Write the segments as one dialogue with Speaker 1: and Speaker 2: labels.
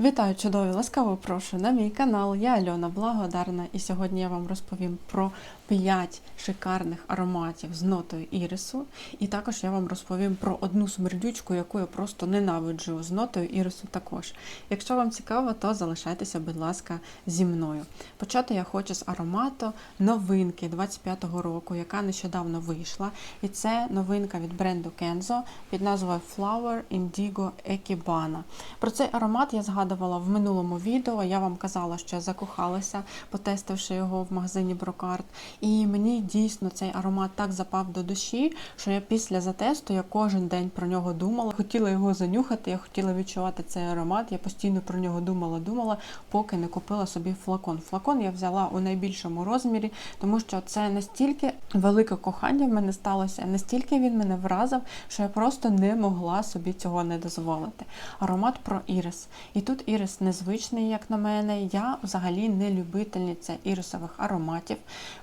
Speaker 1: Вітаю, чудові! Ласкаво прошу на мій канал. Я Альона Благодарна, і сьогодні я вам розповім про 5 шикарних ароматів з нотою ірису. І також я вам розповім про одну смердючку, яку я просто ненавиджу з нотою ірису також. Якщо вам цікаво, то залишайтеся, будь ласка, зі мною. Почати я хочу з аромату новинки 25-го року, яка нещодавно вийшла. І це новинка від бренду Kenzo під назвою Flower Indigo Ekibana. Про цей аромат я згадувала в минулому відео. Я вам казала, що я закохалася, потестивши його в магазині Брокарт. І мені дійсно цей аромат так запав до душі, що я після затесту я кожен день про нього думала. Хотіла його занюхати, я хотіла відчувати цей аромат. Я постійно про нього думала, думала, поки не купила собі флакон. Флакон я взяла у найбільшому розмірі, тому що це настільки велике кохання в мене сталося, настільки він мене вразив, що я просто не могла собі цього не дозволити. Аромат про ірис. І тут ірис незвичний, як на мене. Я взагалі не любительниця ірисових ароматів.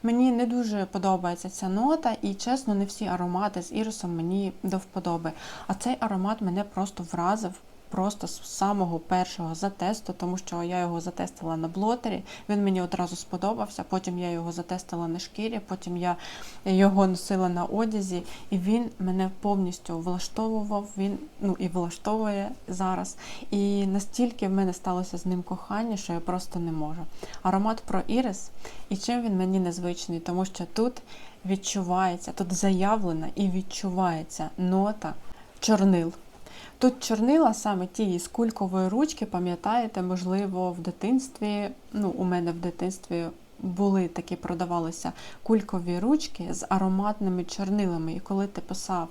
Speaker 1: Мені не дуже подобається ця нота, і чесно, не всі аромати з ірисом мені до вподоби. А цей аромат мене просто вразив. Просто з самого першого затесту, тому що я його затестила на блотері. Він мені одразу сподобався. Потім я його затестила на шкірі, потім я його носила на одязі, і він мене повністю влаштовував. Він ну і влаштовує зараз. І настільки в мене сталося з ним кохання, що я просто не можу. Аромат про ірис, і чим він мені незвичний, тому що тут відчувається, тут заявлена і відчувається нота чорнил. Тут чорнила саме ті з кулькової ручки, пам'ятаєте, можливо, в дитинстві, ну, у мене в дитинстві були такі, продавалися кулькові ручки з ароматними чорнилами. І коли ти писав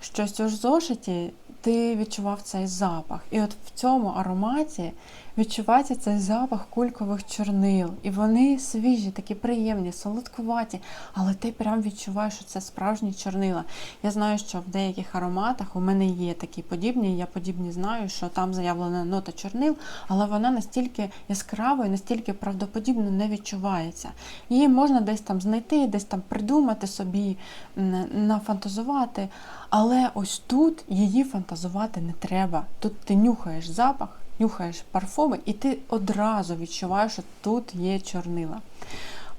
Speaker 1: щось у зошиті, ти відчував цей запах. І от в цьому ароматі відчувається цей запах кулькових чорнил. І вони свіжі, такі приємні, солодкуваті, але ти прям відчуваєш, що це справжні чорнила. Я знаю, що в деяких ароматах у мене є такі подібні, я подібні знаю, що там заявлена нота чорнил, але вона настільки яскрава і настільки правдоподібно не відчувається. Її можна десь там знайти, десь там придумати собі, нафантазувати. Але ось тут її фантазувати не треба. Тут ти нюхаєш запах, нюхаєш парфуми, і ти одразу відчуваєш, що тут є чорнила.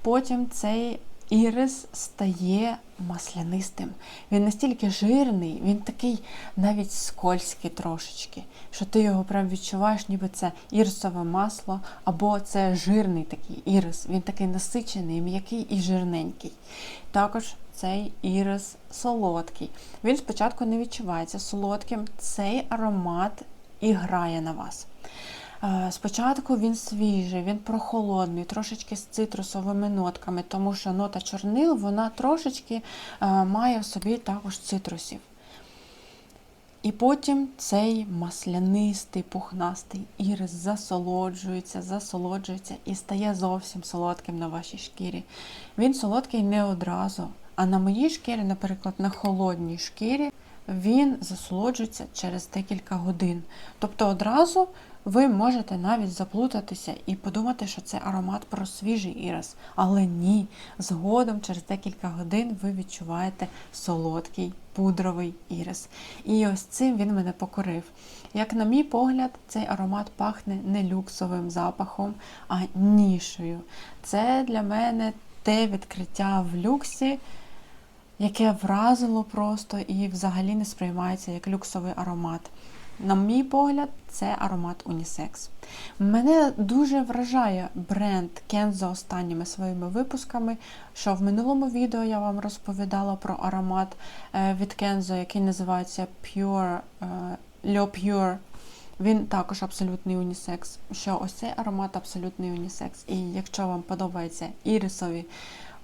Speaker 1: Потім цей ірис стає маслянистим. Він настільки жирний, він такий навіть скользький трошечки, що ти його прям відчуваєш, ніби це ірисове масло, або це жирний такий ірис. Він такий насичений, м'який і жирненький. Також цей ірис солодкий. Він спочатку не відчувається солодким. Цей аромат і грає на вас. Спочатку він свіжий, він прохолодний, трошечки з цитрусовими нотками, тому що нота чорнил вона трошечки має в собі також цитрусів. І потім цей маслянистий, пухнастий ірис засолоджується, засолоджується і стає зовсім солодким на вашій шкірі. Він солодкий не одразу. А на моїй шкірі, наприклад, на холодній шкірі, він засолоджується через декілька годин. Тобто одразу ви можете навіть заплутатися і подумати, що це аромат про свіжий ірис. Але ні, згодом, через декілька годин, ви відчуваєте солодкий пудровий ірис. І ось цим він мене покорив. Як, на мій погляд, цей аромат пахне не люксовим запахом, а нішею. Це для мене те відкриття в люксі яке вразило просто і взагалі не сприймається як люксовий аромат. На мій погляд, це аромат унісекс. Мене дуже вражає бренд Kenzo останніми своїми випусками. Що в минулому відео я вам розповідала про аромат е, від Kenzo, який називається Pure е, Le Pure. Він також абсолютний унісекс. Що ось цей аромат абсолютний унісекс. І якщо вам подобаються ірисові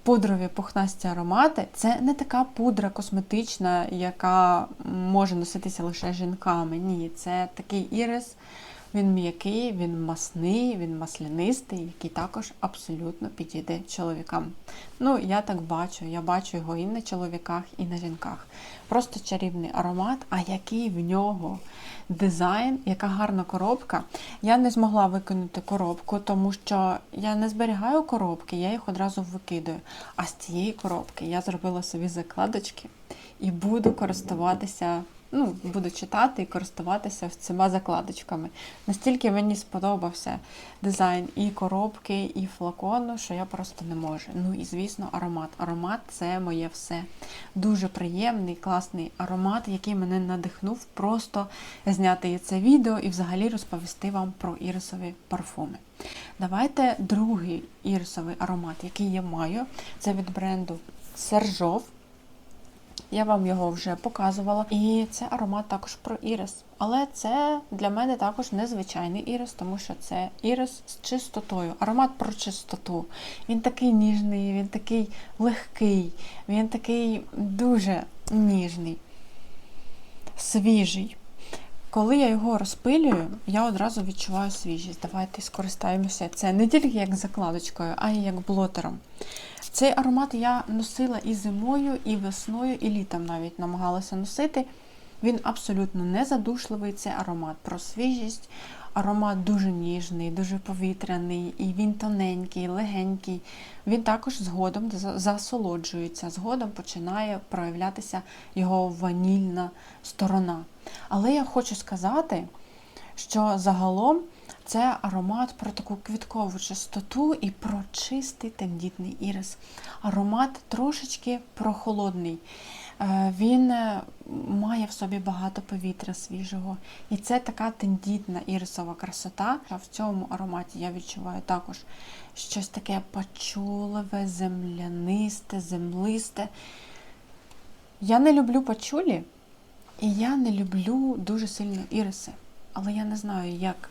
Speaker 1: пудрові пухнасті аромати це не така пудра косметична, яка може носитися лише жінками. Ні, це такий ірис. Він м'який, він масний, він маслянистий, який також абсолютно підійде чоловікам. Ну, я так бачу, я бачу його і на чоловіках, і на жінках. Просто чарівний аромат, а який в нього дизайн, яка гарна коробка. Я не змогла викинути коробку, тому що я не зберігаю коробки, я їх одразу викидаю. А з цієї коробки я зробила собі закладочки і буду користуватися ну, буду читати і користуватися цими закладочками. Настільки мені сподобався дизайн і коробки, і флакону, що я просто не можу. Ну і звісно, аромат. Аромат це моє все. Дуже приємний, класний аромат, який мене надихнув просто зняти це відео і взагалі розповісти вам про ірисові парфуми. Давайте другий ірисовий аромат, який я маю, це від бренду Сержов. Я вам його вже показувала. І це аромат також про ірис. Але це для мене також незвичайний ірис, тому що це ірис з чистотою. Аромат про чистоту. Він такий ніжний, він такий легкий, він такий дуже ніжний, свіжий. Коли я його розпилюю, я одразу відчуваю свіжість. Давайте скористаємося. Це не тільки як закладочкою, а й як блотером. Цей аромат я носила і зимою, і весною, і літом навіть намагалася носити. Він абсолютно не задушливий, це аромат про свіжість. Аромат дуже ніжний, дуже повітряний, і він тоненький, легенький. Він також згодом засолоджується, згодом починає проявлятися його ванільна сторона. Але я хочу сказати, що загалом це аромат про таку квіткову чистоту і про чистий тендітний ірис. Аромат трошечки прохолодний. Е, він е, має в собі багато повітря свіжого. І це така тендітна ірисова красота. В цьому ароматі я відчуваю також щось таке пачуливе, землянисте, землисте. Я не люблю пачулі, і я не люблю дуже сильно іриси. Але я не знаю, як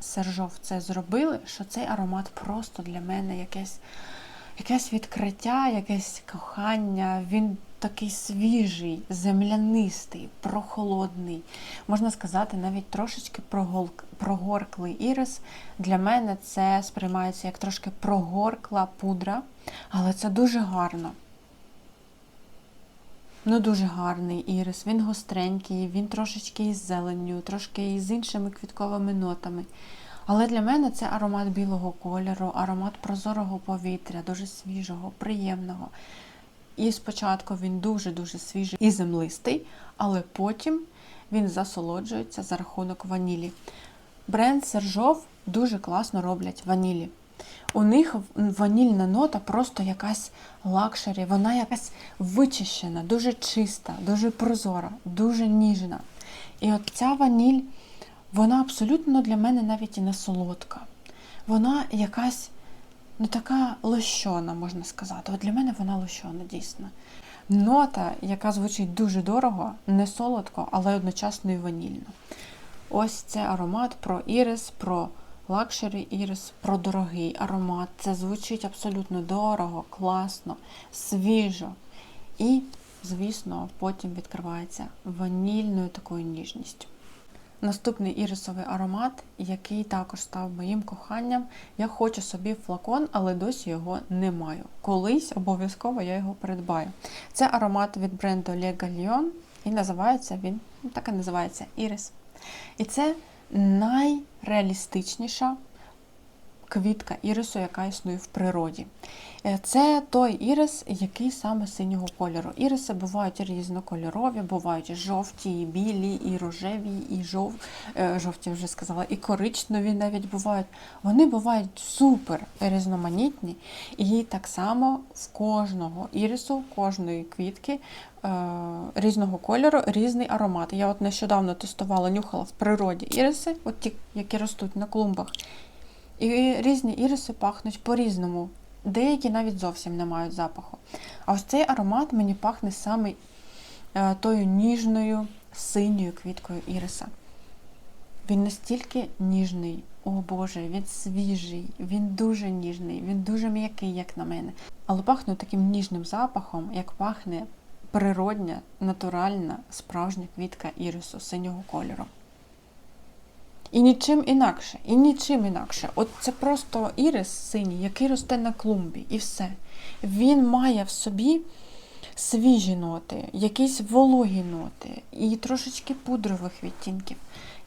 Speaker 1: Сержов це зробили, що цей аромат просто для мене якесь якесь відкриття, якесь кохання. Він такий свіжий, землянистий, прохолодний. Можна сказати, навіть трошечки прогорклий ірис. Для мене це сприймається як трошки прогоркла пудра, але це дуже гарно. Ну, дуже гарний ірис, він гостренький, він трошечки із зеленню, трошки із іншими квітковими нотами. Але для мене це аромат білого кольору, аромат прозорого повітря, дуже свіжого, приємного. І спочатку він дуже-дуже свіжий і землистий, але потім він засолоджується за рахунок ванілі. Бренд Сержов дуже класно роблять ванілі. У них ванільна нота просто якась лакшері, вона якась вичищена, дуже чиста, дуже прозора, дуже ніжна. І от ця ваніль, вона абсолютно для мене навіть і не солодка. Вона якась ну така лощона, можна сказати. От для мене вона лощона, дійсно. Нота, яка звучить дуже дорого, не солодко, але одночасно і ванільно. Ось це аромат про ірис, про лакшері ірис, про дорогий аромат. Це звучить абсолютно дорого, класно, свіжо. І, звісно, потім відкривається ванільною такою ніжністю. Наступний ірисовий аромат, який також став моїм коханням. Я хочу собі флакон, але досі його не маю. Колись обов'язково я його придбаю. Це аромат від бренду Le Gallion, і називається він, так і називається Ірис. І це найреалістичніша квітка ірису, яка існує в природі. Е, це той ірис, який саме синього кольору. Іриси бувають різнокольорові, бувають жовті, і білі, і рожеві, і жов... Е, жовті вже сказала, і коричневі навіть бувають. Вони бувають супер різноманітні, і так само в кожного ірису, кожної квітки. Е, різного кольору, різний аромат. Я от нещодавно тестувала, нюхала в природі іриси, от ті, які ростуть на клумбах. І різні іриси пахнуть по-різному. Деякі навіть зовсім не мають запаху. А ось цей аромат мені пахне саме е, тою ніжною синьою квіткою іриса. Він настільки ніжний, о Боже, він свіжий, він дуже ніжний, він дуже м'який, як на мене. Але пахне таким ніжним запахом, як пахне природня, натуральна, справжня квітка ірису синього кольору. І нічим інакше, і нічим інакше. От це просто ірис синій, який росте на клумбі, і все. Він має в собі свіжі ноти, якісь вологі ноти і трошечки пудрових відтінків.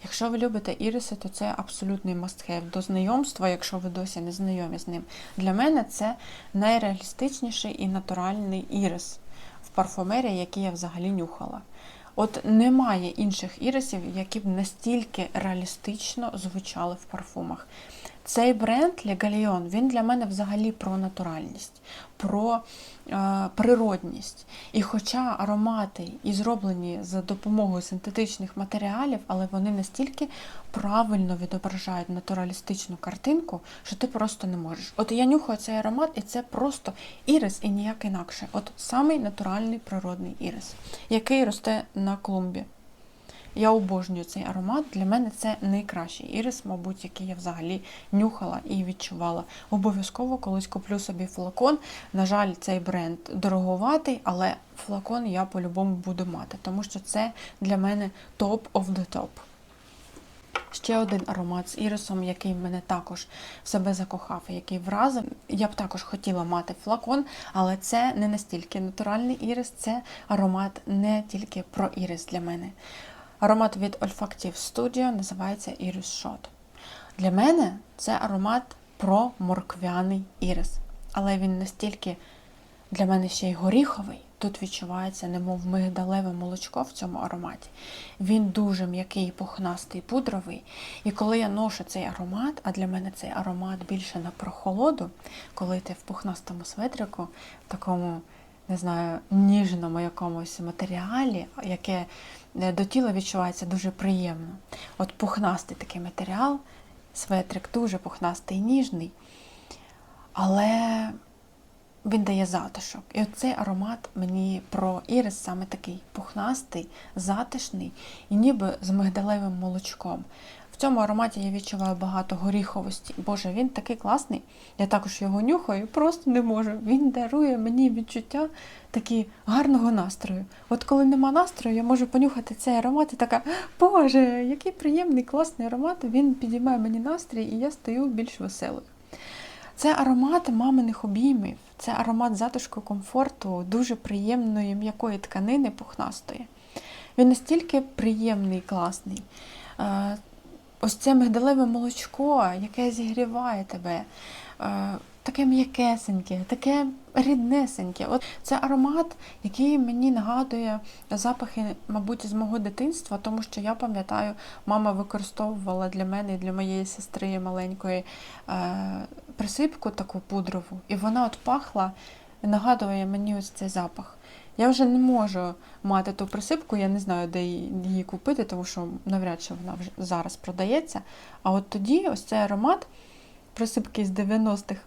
Speaker 1: Якщо ви любите іриси, то це абсолютний мастхев до знайомства, якщо ви досі не знайомі з ним. Для мене це найреалістичніший і натуральний ірис в парфумерії, який я взагалі нюхала. От немає інших ірисів, які б настільки реалістично звучали в парфумах. Цей бренд Legalion, він для мене взагалі про натуральність, про е, природність. І хоча аромати і зроблені за допомогою синтетичних матеріалів, але вони настільки правильно відображають натуралістичну картинку, що ти просто не можеш. От я нюхаю цей аромат, і це просто ірис і ніяк інакше. От самий натуральний природний ірис, який росте на клумбі. Я обожнюю цей аромат. Для мене це найкращий ірис, мабуть, який я взагалі нюхала і відчувала. Обов'язково колись куплю собі флакон. На жаль, цей бренд дороговатий, але флакон я по-любому буду мати, тому що це для мене топ of the top. Ще один аромат з ірисом, який мене також в себе закохав, який вразив. Я б також хотіла мати флакон, але це не настільки натуральний ірис, це аромат не тільки про ірис для мене. Аромат від Olfactive Studio називається Iris Shot. Для мене це аромат про морквяний ірис. Але він настільки для мене ще й горіховий. Тут відчувається, немов мигдалеве молочко в цьому ароматі. Він дуже м'який, пухнастий, пудровий. І коли я ношу цей аромат, а для мене цей аромат більше на прохолоду, коли ти в пухнастому светрику, в такому, не знаю, ніжному якомусь матеріалі, яке е, до тіла відчувається дуже приємно. От пухнастий такий матеріал, светрик дуже пухнастий ніжний. Але він дає затишок. І оцей аромат мені про ірис саме такий пухнастий, затишний і ніби з мигдалевим молочком. В цьому ароматі я відчуваю багато горіховості. Боже, він такий класний. Я також його нюхаю, просто не можу. Він дарує мені відчуття такі гарного настрою. От коли нема настрою, я можу понюхати цей аромат і така, Боже, який приємний, класний аромат. Він підіймає мені настрій, і я стаю більш веселою. Це аромат маминих обіймів, це аромат затишку комфорту, дуже приємної м'якої тканини пухнастої. Він настільки приємний і класний. Е, Ось це мигдалеве молочко, яке зігріває тебе, е, таке м'якесеньке, таке ріднесеньке. От Це аромат, який мені нагадує запахи, мабуть, з мого дитинства, тому що я пам'ятаю, мама використовувала для мене і для моєї сестри маленької е, присипку таку пудрову, і вона от пахла, нагадує мені ось цей запах. Я вже не можу мати ту присипку, я не знаю, де її купити, тому що навряд чи вона вже зараз продається. А от тоді ось цей аромат присипки з 90-х.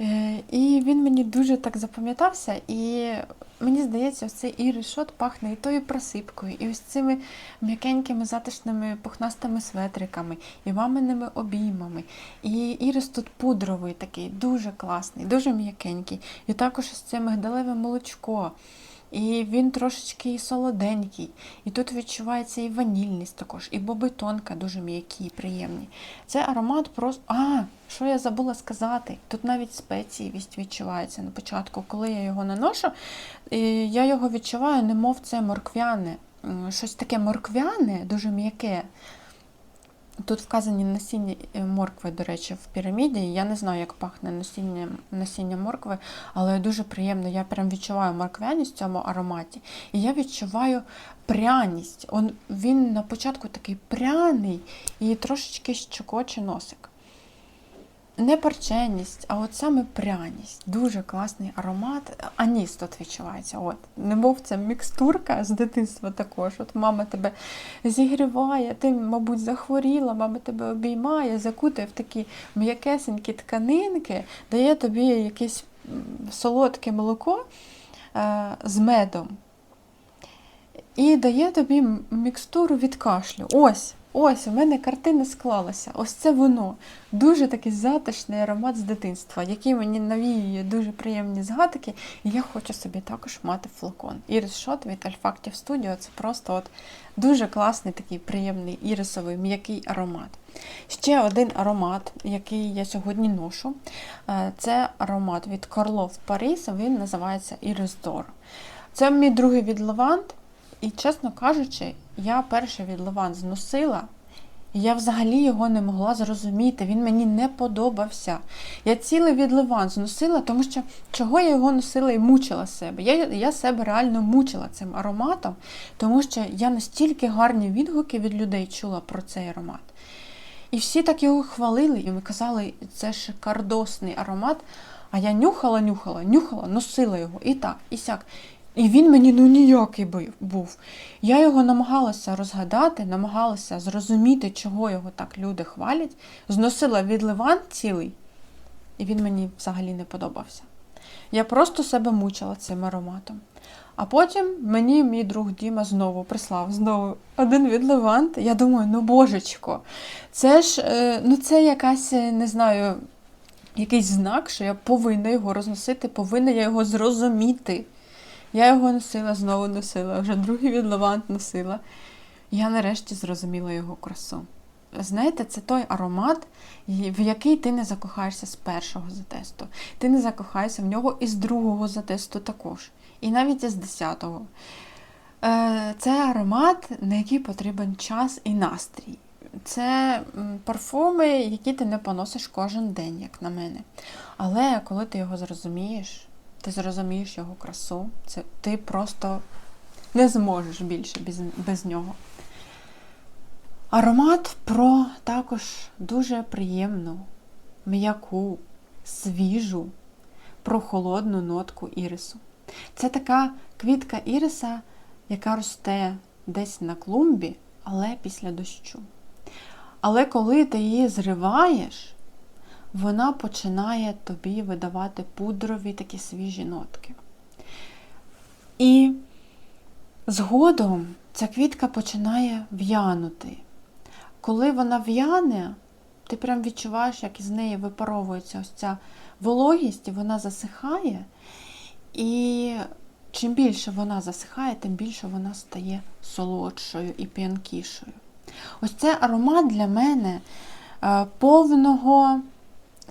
Speaker 1: Е, І він мені дуже так запам'ятався, і мені здається, цей іришот пахне і тою просипкою, і ось цими м'якенькими затишними пухнастими светриками, і маминими обіймами. І ірис тут пудровий такий, дуже класний, дуже м'якенький. І також ось це мигдалеве молочко. І він трошечки і солоденький. І тут відчувається і ванільність також, і боби тонка, дуже м'які, приємні. Це аромат просто. А, що я забула сказати? Тут навіть спеційність відчувається на початку. Коли я його наношу, я його відчуваю, немов це морквяне. Щось таке морквяне, дуже м'яке. Тут вказані насіння е, моркви, до речі, в піраміді. Я не знаю, як пахне насіння насіння моркви, але дуже приємно. Я прям відчуваю морквяність в цьому ароматі. І я відчуваю пряність. Он, Він на початку такий пряний і трошечки щекоче носик не парченість, а от саме пряність. Дуже класний аромат. Аніс тут відчувається. От, Немов це мікстурка з дитинства також. От Мама тебе зігріває, ти, мабуть, захворіла, мама тебе обіймає, закутає в такі м'якесенькі тканинки, дає тобі якесь солодке молоко е, з медом. І дає тобі мікстуру від кашлю. Ось. Ось, у мене картина склалася. Ось це воно. Дуже такий затишний аромат з дитинства, який мені навіює дуже приємні згадки, і я хочу собі також мати флакон. Ірис Шот від Olfactive Studio це просто от дуже класний такий приємний ірисовий м'який аромат. Ще один аромат, який я сьогодні ношу, е, це аромат від Corlov Paris, він називається Iris D'Or. Це мій другий від Лавант. І, чесно кажучи, я перший від Лаван зносила, І Я взагалі його не могла зрозуміти. Він мені не подобався. Я цілий відливан зносила, тому що чого я його носила і мучила себе. Я, я себе реально мучила цим ароматом, тому що я настільки гарні відгуки від людей чула про цей аромат. І всі так його хвалили, і ми казали, це шикардосний аромат. А я нюхала, нюхала, нюхала, носила його і так, і сяк. І він мені ну ніякий був. Я його намагалася розгадати, намагалася зрозуміти, чого його так люди хвалять. Зносила від ливан цілий, і він мені взагалі не подобався. Я просто себе мучила цим ароматом. А потім мені мій друг Діма знову прислав знову один від Левант. Я думаю, ну божечко, це ж е, ну це якась, е, не знаю, якийсь знак, що я повинна його розносити, повинна я його зрозуміти. Я його носила, знову носила, вже другий від Левант носила. Я нарешті зрозуміла його красу. Знаєте, це той аромат, в який ти не закохаєшся з першого затесту. Ти не закохаєшся в нього і з другого затесту також. І навіть із десятого. Е, Це аромат, на який потрібен час і настрій. Це парфуми, які ти не поносиш кожен день, як на мене. Але коли ти його зрозумієш, ти зрозумієш його красу, це ти просто не зможеш більше без, без нього. Аромат про також дуже приємну, м'яку, свіжу, прохолодну нотку ірису. Це така квітка іриса, яка росте десь на клумбі, але після дощу. Але коли ти її зриваєш, вона починає тобі видавати пудрові такі свіжі нотки. І згодом ця квітка починає в'янути. Коли вона в'яне, ти прям відчуваєш, як із неї випаровується ось ця вологість, і вона засихає. І чим більше вона засихає, тим більше вона стає солодшою і п'янкішою. Ось це аромат для мене е, повного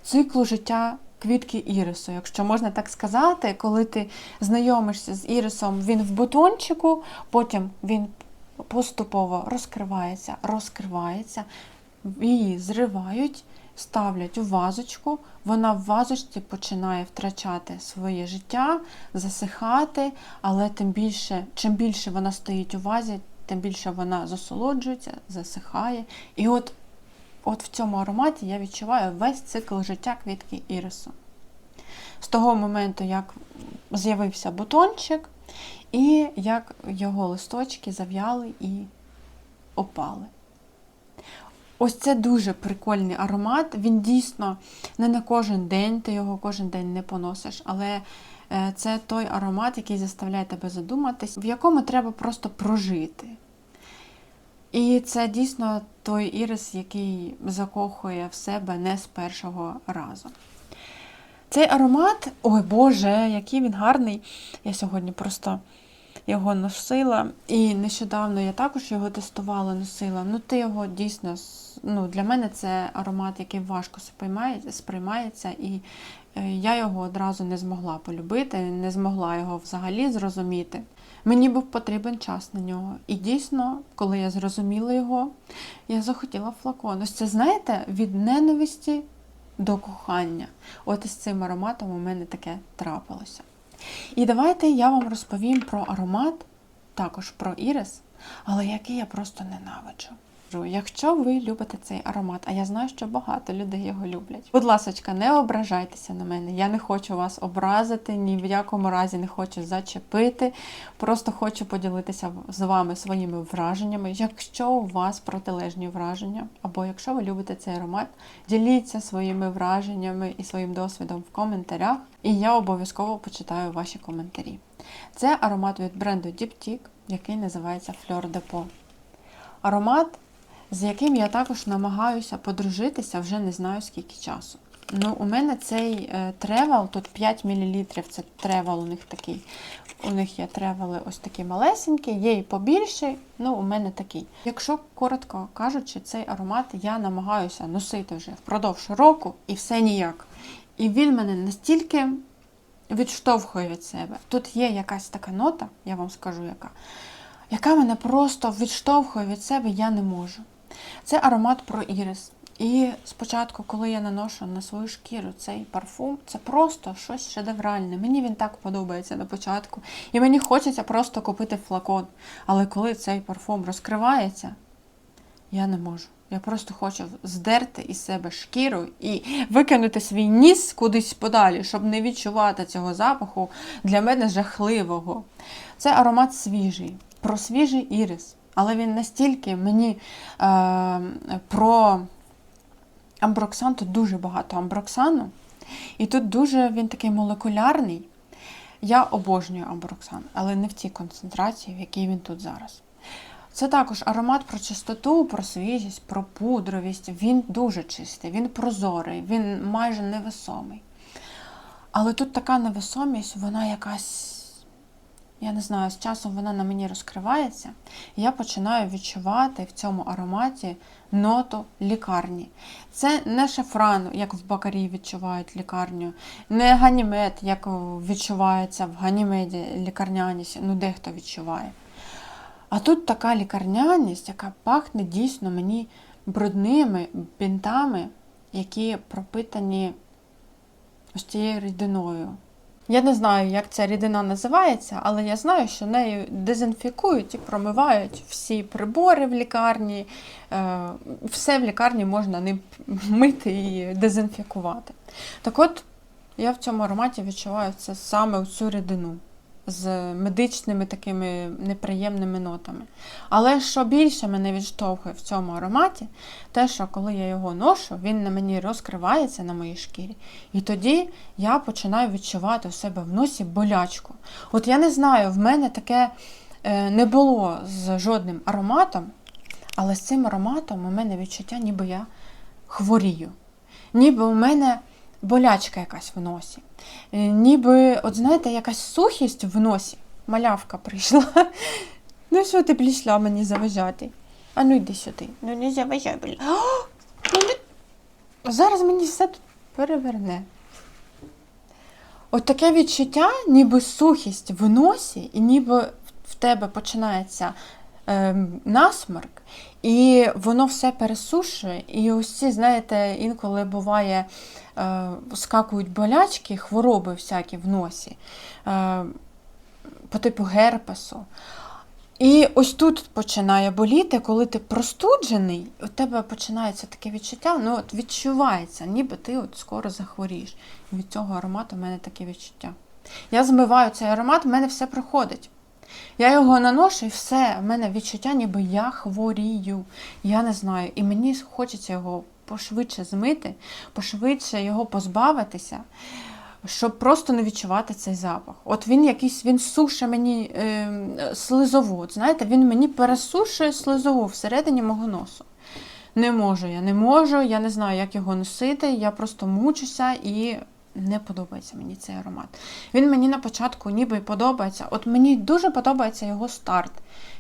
Speaker 1: циклу життя квітки ірису, якщо можна так сказати, коли ти знайомишся з ірисом, він в бутончику, потім він поступово розкривається, розкривається, її зривають, ставлять у вазочку, вона в вазочці починає втрачати своє життя, засихати, але тим більше, чим більше вона стоїть у вазі, тим більше вона засолоджується, засихає. І от, от в цьому ароматі я відчуваю весь цикл життя квітки ірису. З того моменту, як з'явився бутончик, і як його листочки зав'яли і опали. Ось це дуже прикольний аромат. Він дійсно не на кожен день, ти його кожен день не поносиш, але е, це той аромат, який заставляє тебе задуматись, в якому треба просто прожити. І це дійсно той ірис, який закохує в себе не з першого разу. Цей аромат, ой Боже, який він гарний. Я сьогодні просто його носила. І нещодавно я також його тестувала, носила. Ну, ти його дійсно, ну, для мене це аромат, який важко сприймається, і е, я його одразу не змогла полюбити, не змогла його взагалі зрозуміти. Мені був потрібен час на нього. І дійсно, коли я зрозуміла його, я захотіла флакон. Ось це, знаєте, від ненависті до кохання. От із цим ароматом у мене таке трапилося. І давайте я вам розповім про аромат, також про ірис, але який я просто ненавиджу. Якщо ви любите цей аромат, а я знаю, що багато людей його люблять. Будь ласка, не ображайтеся на мене. Я не хочу вас образити, ні в якому разі не хочу зачепити. Просто хочу поділитися з вами своїми враженнями. Якщо у вас протилежні враження, або якщо ви любите цей аромат, діліться своїми враженнями і своїм досвідом в коментарях, і я обов'язково почитаю ваші коментарі. Це аромат від бренду Diptyque, який називається Fleur de. Аромат, з яким я також намагаюся подружитися вже не знаю скільки часу. Ну, у мене цей е, тревел, тут 5 мл, це тревел у них такий. У них є тревели ось такі малесенькі, є і побільший, ну у мене такий. Якщо коротко кажучи, цей аромат я намагаюся носити вже впродовж року і все ніяк. І він мене настільки відштовхує від себе. Тут є якась така нота, я вам скажу яка, яка мене просто відштовхує від себе, я не можу. Це аромат про ірис. І спочатку, коли я наношу на свою шкіру цей парфум, це просто щось шедевральне. Мені він так подобається на початку. І мені хочеться просто купити флакон. Але коли цей парфум розкривається, я не можу. Я просто хочу здерти із себе шкіру і викинути свій ніс кудись подалі, щоб не відчувати цього запаху для мене жахливого. Це аромат свіжий, про свіжий ірис. Але він настільки мені е, про амброксан, тут дуже багато амброксану. І тут дуже він такий молекулярний. Я обожнюю амброксан, але не в тій концентрації, в якій він тут зараз. Це також аромат про чистоту, про свіжість, про пудровість. Він дуже чистий, він прозорий, він майже невесомий. Але тут така невесомість, вона якась, я не знаю, з часом вона на мені розкривається. І я починаю відчувати в цьому ароматі ноту лікарні. Це не шафран, як в бакарі відчувають лікарню, не ганімед, як відчувається в ганімеді лікарняність, ну дехто відчуває. А тут така лікарняність, яка пахне дійсно мені брудними бінтами, які пропитані ось цією рідиною. Я не знаю, як ця рідина називається, але я знаю, що нею дезінфікують і промивають всі прибори в лікарні. Е, Все в лікарні можна ним мити і дезінфікувати. Так от, я в цьому ароматі відчуваю це саме цю рідину з медичними такими неприємними нотами. Але що більше мене відштовхує в цьому ароматі, те, що коли я його ношу, він на мені розкривається на моїй шкірі. І тоді я починаю відчувати у себе в носі болячку. От я не знаю, в мене таке е, не було з жодним ароматом, але з цим ароматом у мене відчуття, ніби я хворію. Ніби у мене болячка якась в носі. Е, Ніби, от знаєте, якась сухість в носі. Малявка прийшла. Ну що ти прийшла мені заважати? А ну йди сюди. Ну не заважай, бля. Ну, не- Зараз мені все тут переверне. От таке відчуття, ніби сухість в носі, і ніби в тебе починається е, насморк, і воно все пересушує. І ось ці, знаєте, інколи буває, скакують болячки, хвороби всякі в носі, е, по типу герпесу. І ось тут починає боліти, коли ти простуджений, у тебе починається таке відчуття, ну от відчувається, ніби ти от скоро захворієш. І від цього аромату в мене таке відчуття. Я змиваю цей аромат, в мене все проходить. Я його наношу і все, в мене відчуття, ніби я хворію. Я не знаю. І мені хочеться його пошвидше змити, пошвидше його позбавитися, щоб просто не відчувати цей запах. От він якийсь, він суше мені е, слизову. От, знаєте, він мені пересушує слизову всередині мого носу. Не можу я, не можу, я не знаю, як його носити, я просто мучуся і не подобається мені цей аромат. Він мені на початку ніби подобається. От мені дуже подобається його старт.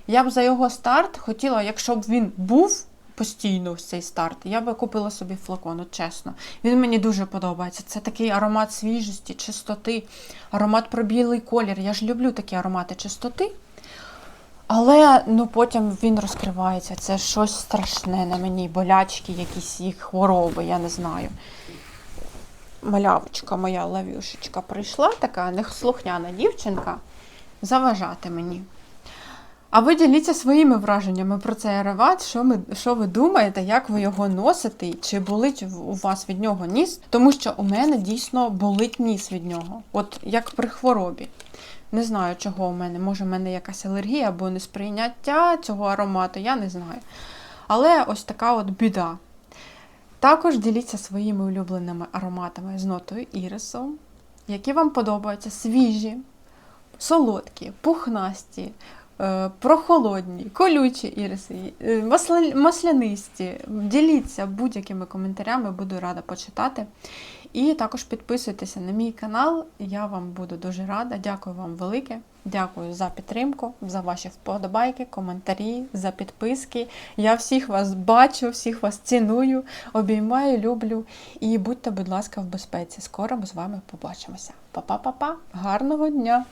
Speaker 1: Я б за його старт хотіла, якщо б він був постійно ось цей старт, я би купила собі флакон, от чесно. Він мені дуже подобається. Це такий аромат свіжості, чистоти, аромат про білий колір. Я ж люблю такі аромати чистоти. Але ну, потім він розкривається. Це щось страшне на мені, болячки, якісь їх хвороби, я не знаю. Малявочка моя лавюшечка прийшла, така неслухняна дівчинка, заважати мені. А ви діліться своїми враженнями про цей аромат, що, ми, що ви думаєте, як ви його носите, чи болить у вас від нього ніс? Тому що у мене дійсно болить ніс від нього, от як при хворобі. Не знаю, чого у мене. Може, в мене якась алергія або несприйняття цього аромату, я не знаю. Але ось така от біда. Також діліться своїми улюбленими ароматами з нотою ірису, які вам подобаються свіжі, солодкі, пухнасті, прохолодні, колючі іриси, е, маслянисті. Діліться будь-якими коментарями, буду рада почитати. І також підписуйтеся на мій канал, я вам буду дуже рада. Дякую вам велике. Дякую за підтримку, за ваші вподобайки, коментарі, за підписки. Я всіх вас бачу, всіх вас ціную, обіймаю, люблю. І будьте, будь ласка, в безпеці. Скоро ми з вами побачимося. Па-па-па-па, гарного дня!